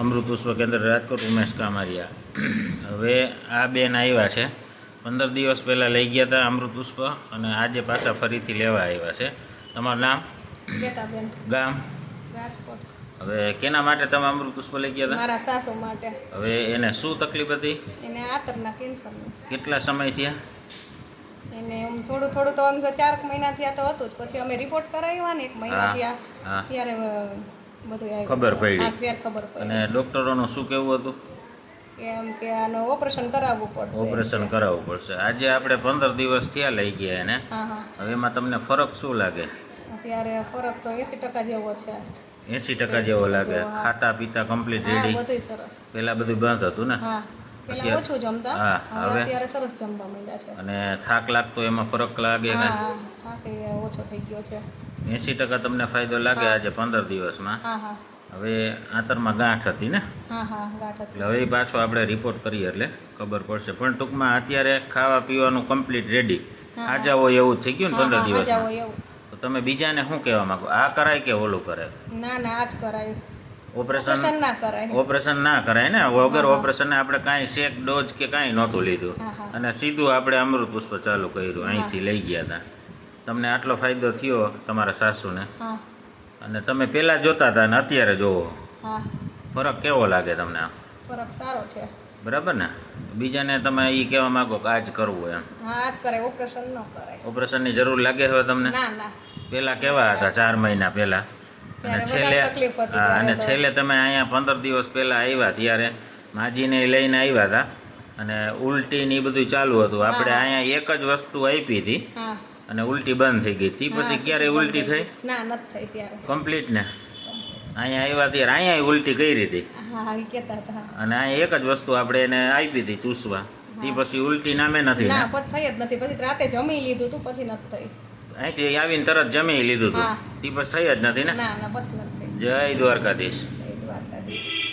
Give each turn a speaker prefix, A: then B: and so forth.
A: અમૃત પુષ્પ કેન્દ્ર રાજકોટ ઉમેશ કામારિયા. હવે આ બેન આવ્યા છે. પંદર દિવસ પહેલાં લઈ ગયા હતા અમૃત પુષ્પ અને આજે પાછા ફરીથી લેવા આવ્યા છે. તમારું નામ? ગામ?
B: રાજકોટ.
A: હવે કેના માટે તમે અમૃત પુષ્પ લઈ ગયા હતા?
B: મારા સાસુ માટે.
A: હવે એને શું તકલીફ હતી?
B: એને આતરના કેન્સર
A: કેટલા સમય થયા?
B: એને આમ થોડું થોડું તો ચાર મહિના થયા તો હતું જ. પછી અમે રિપોર્ટ કરાવ્યા ને એક મહિના થયા. ત્યારે.
A: ખબર પડી.
B: ખબર પડી.
A: અને ડોક્ટરોનું શું કહેવું હતું?
B: કે એમ કે આનું ઓપરેશન કરાવવું પડશે.
A: ઓપરેશન કરાવવું પડશે. આજે આપણે પંદર દિવસ થયા લઈ ગયા એને. હવે એમાં તમને ફરક શું લાગે?
B: અત્યારે ફરક તો એસી ટકા જેવો છે.
A: એંસી ટકા જેવો લાગે. ખાતા પીતા કમ્પ્લીટ રેડી
B: બધું સરસ.
A: પહેલાં બધું બંધ હતું ને?
B: પેલા ઓછું જમતા. હવે? અત્યારે સરસ જમવા માંડ્યા છે.
A: અને થાક લાગતો એમાં ફરક લાગે
B: હા
A: ને?
B: હા હા. કે ઓછો થઈ ગયો છે.
A: એંસી ટકા તમને ફાયદો લાગે આજે પંદર દિવસમાં. હવે આંતરમાં ગાંઠ હતી ને? એટલે હવે પાછો આપણે રિપોર્ટ કરીએ એટલે ખબર પડશે. પણ ટૂંકમાં અત્યારે ખાવા પીવાનું કમ્પ્લીટ રેડી હાજા હોય એવું થઈ ગયું ને પંદર
B: દિવસ
A: તો તમે બીજાને શું કહેવા માંગો? આ કરાય કે ઓલું કરે
B: ના ના આજ કરાય.
A: ઓપરેશન
B: ઓપરેશન ના કરાય.
A: ઓપરેશન ના કરાય ને? વગર ઓપરેશન આપણે કાંઈ શેક ડોઝ કે કાંઈ નહોતું લીધું. અને સીધું આપણે અમૃત પુષ્પ ચાલુ કર્યું અહીંથી લઈ ગયા હતા તમને આટલો ફાયદો થયો તમારા સાસુને. અને તમે પહેલાં જોતા હતા અને અત્યારે જોવો. ફરક કેવો લાગે તમને?
B: ફરક સારો છે.
A: બરાબર ને? બીજાને તમે એ કહેવા માંગો કે આજ કરવું એમ.
B: આજ કરે ઓપરેશન ન કરે.
A: ઓપરેશનની જરૂર લાગે હવે તમને?
B: ના ના.
A: પહેલાં કેવા હતા ચાર મહિના પહેલાં અને છેલ્લે હા અને છેલ્લે તમે અહીંયા પંદર દિવસ પહેલાં આવ્યા ત્યારે માજીને લઈને આવ્યા હતા. અને ઉલટી ને એ બધું ચાલુ હતું. આપણે અહીંયા એક જ વસ્તુ આપી હતી. અને ઉલટી બંધ થઈ ગઈ. તી પછી ક્યારે ઉલટી થઈ
B: ના નથી થઈ ત્યારે.
A: કમ્પ્લીટ ને? અહીંયા આવ્યા ત્યારે અહીંયા ઉલટી કરી હતી. અને અહીંયા એક જ વસ્તુ આપણે એને આપી હતી ચૂસવા. તે પછી ઉલટી નામે નથી ના
B: પછી થઈ જ નથી. પછી રાતે જમી લીધું તું પછી નથી થઈ.
A: અહીંથી આવીને તરત જમી લીધું
B: તું.
A: તે પછી થઈ જ નથી ને?
B: ના ના પછી નથી
A: જય દ્વારકાધીશ.
B: જય દ્વારકાધીશ.